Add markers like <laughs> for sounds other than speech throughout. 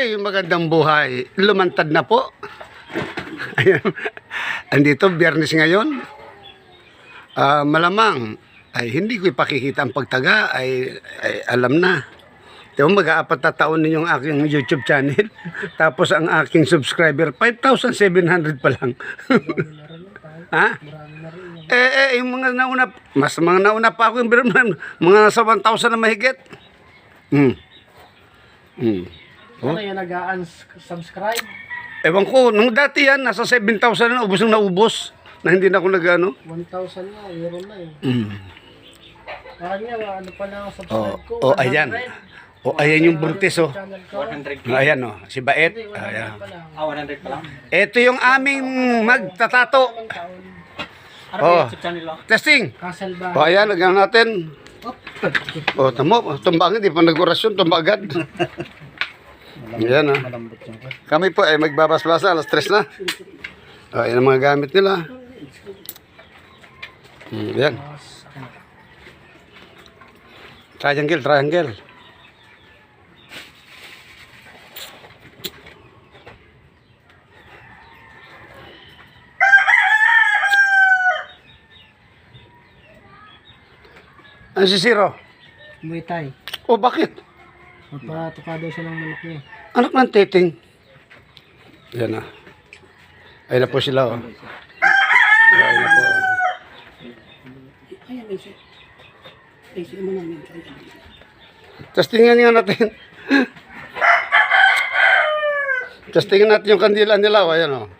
Hoy, magandang buhay. Lumantad na po. Ayan. Andito, biyernes ngayon. Ah, malamang, ay hindi ko ipakikita ang pagtaga, ay, ay alam na. Di ba, mag-aapat na taon din yung aking YouTube channel. <laughs> Tapos ang aking subscriber, 5,700 pa lang. <laughs> ha? Eh, eh, yung mga nauna, mas mga nauna pa ako yung mga nasa 1,000 na mahigit. Hmm. Hmm. Ano yung nag-unsubscribe? Ewan ko, nung dati yan, nasa 7,000 na, ubos nang naubos. Na hindi na ako nag-ano. 1,000 na, meron na eh. Mm. Parang nga, ano pa lang ang Oh, subscribe ko? oh, ayan. Oh, ayan yung buntis, oh. Channel ko. 100 Ayan, oh. Si Baet. Hindi, 100 Ayan. Ah, 100 pa lang. Ito yung aming magtatato. Ano Oh. oh. Testing. Ba? Oh, ayan, lagyan natin. Oh, tamo. Tumbang, hindi pa nag-orasyon. Tumba agad. <laughs> Ayan, ah. Malambot yung Kami po ay magbabasbasa. Alas tres na. Oh, ayan ang mga gamit nila. Hmm, ayan. Triangle, triangle. Ano si Zero? Muay Thai. O bakit? Magpatuka daw siya ng manok niya. Anak ng titing. Yan na. Ayun na po sila. Oh. Ayun na po. Ayan, isa. Isa mo namin. Tapos tingnan nga natin. Tapos tingnan natin yung kandila nila. O, ayan o.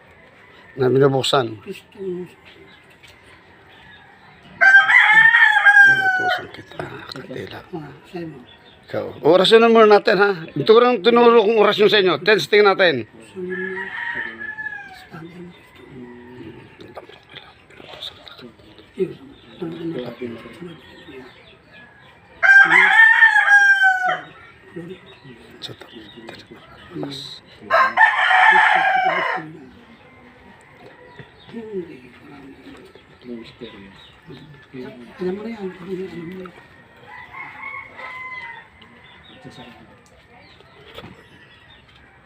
Na binubuksan. Binubusan kita. Kandila. Ikaw. Orasyonan muna natin ha. Ito ko lang tinuro kong orasyon sa inyo. Tense tingnan natin. Alam mo na yan. Alam mo na yan.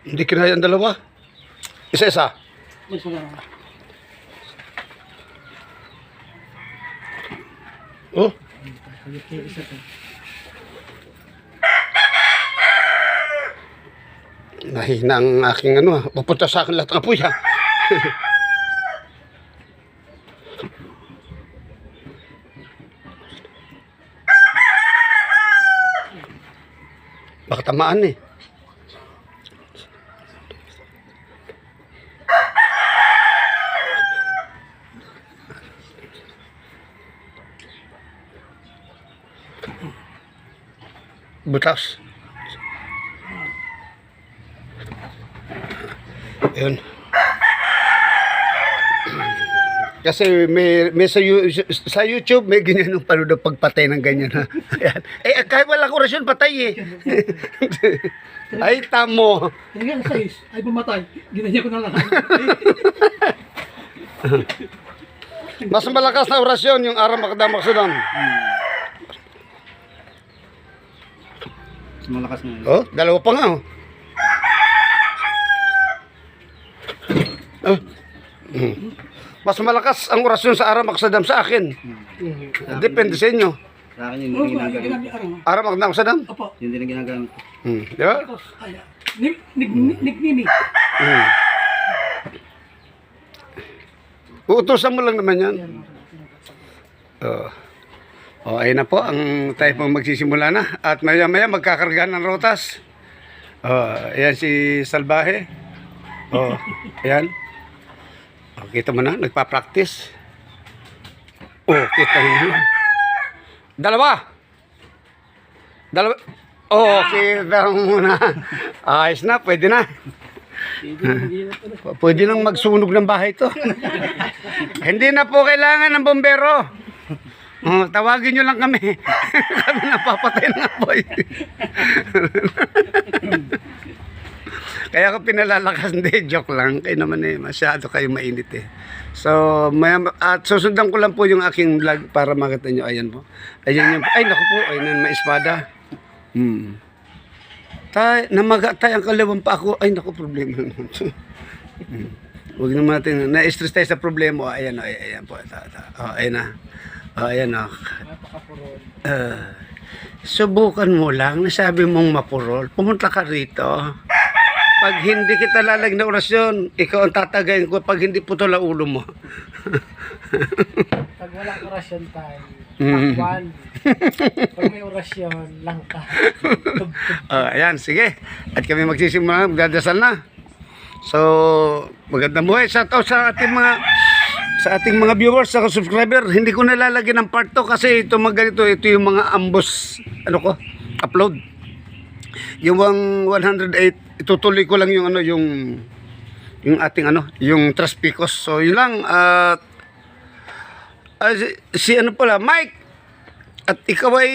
Hindi kinaya ang dalawa. Isa-isa. Oh. Nahina ang aking ano. ah. Pupunta sa akin lahat ng apoy ha. <laughs> Baka tamaan eh. Butas. Yun. Kasi may, may sa, sa YouTube may ganyan yung panood ng pagpatay ng ganyan ha. Ayan. Eh kahit wala orasyon patay eh. <laughs> Ay tamo. Yan, size. Ay, pumatay. Ginanya ko na lang. <laughs> Mas malakas na orasyon yung aram makadamak sudan. Mas malakas na. Oh, dalawa pa nga. Oh. Mm. <clears throat> Mas malakas ang orasyon sa aram maksadam sa akin. Depende sa inyo. Sa akin yun din ginagamit. Aram makadamak sadam. Opo. Yun din ang ginagamit. Hmm. Di ba? Nignini. Hmm. Uutusan mo lang naman yan. Oh. Oh, ayun na po ang tayo pong magsisimula na at maya maya magkakarga ng rotas. Oh, ayan si Salbahe. Oh, ayan. Oh, kita mo na, nagpa-practice. Oh, kita mo na. Dalawa. Dalawa. Oh, kita mo muna. Ayos na, pwede na. Pwede nang magsunog ng bahay to. Hindi na po kailangan ng bombero. Oh, tawagin nyo lang kami. <laughs> kami na papatay ng apoy. Kaya ako pinalalakas, <laughs> hindi, joke lang. Kayo naman eh, masyado kayo mainit eh. So, maya, at susundan ko lang po yung aking vlog para makita nyo. Ayan po. Ayan yung, ay naku po, ayun may espada. Hmm. Tay, namaga tayo ang kalawang pa ako. Ay, naku, problema naman. Hmm. Huwag naman natin, na-stress tayo sa problema. Oh, ayan, oh, ayan, ayan po. Ito, ito. Oh, ayan na. Oh, ayan na. Uh, subukan mo lang, nasabi mong mapurol, pumunta ka rito. Pag hindi kita lalag na orasyon, ikaw ang tatagayin ko pag hindi putol ang ulo mo. Pag walang orasyon tayo, Mm. Pag may orasyon, langka. Tub-tub. <laughs> Ah, ayan, sige. At kami magsisimula, magdadasal na. So, magandang buhay sa to sa ating mga sa ating mga viewers, sa subscriber. Hindi ko nalalagyan ng part 2 kasi ito mga ganito, ito yung mga ambos, ano ko, upload. Yung 108, itutuloy ko lang yung ano, yung yung ating ano, yung Traspicos. So, yun lang. At ah, si, si ano pala, Mike, at ikaw ay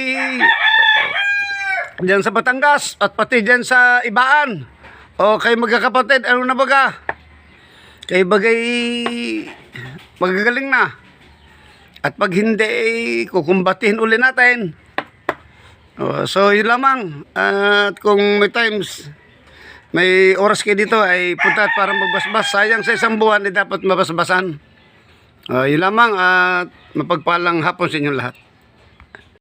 Diyan sa Batangas at pati diyan sa Ibaan. O kay magkakapatid, ano na baga? Kay bagay magagaling na. At pag hindi, eh, kukumbatin uli natin. O, so yun lamang. At kung may times, may oras kayo dito ay punta at para magbasbas. Sayang sa isang buwan, eh, dapat mabasbasan. O, yun lamang at mapagpalang hapon sa inyong lahat.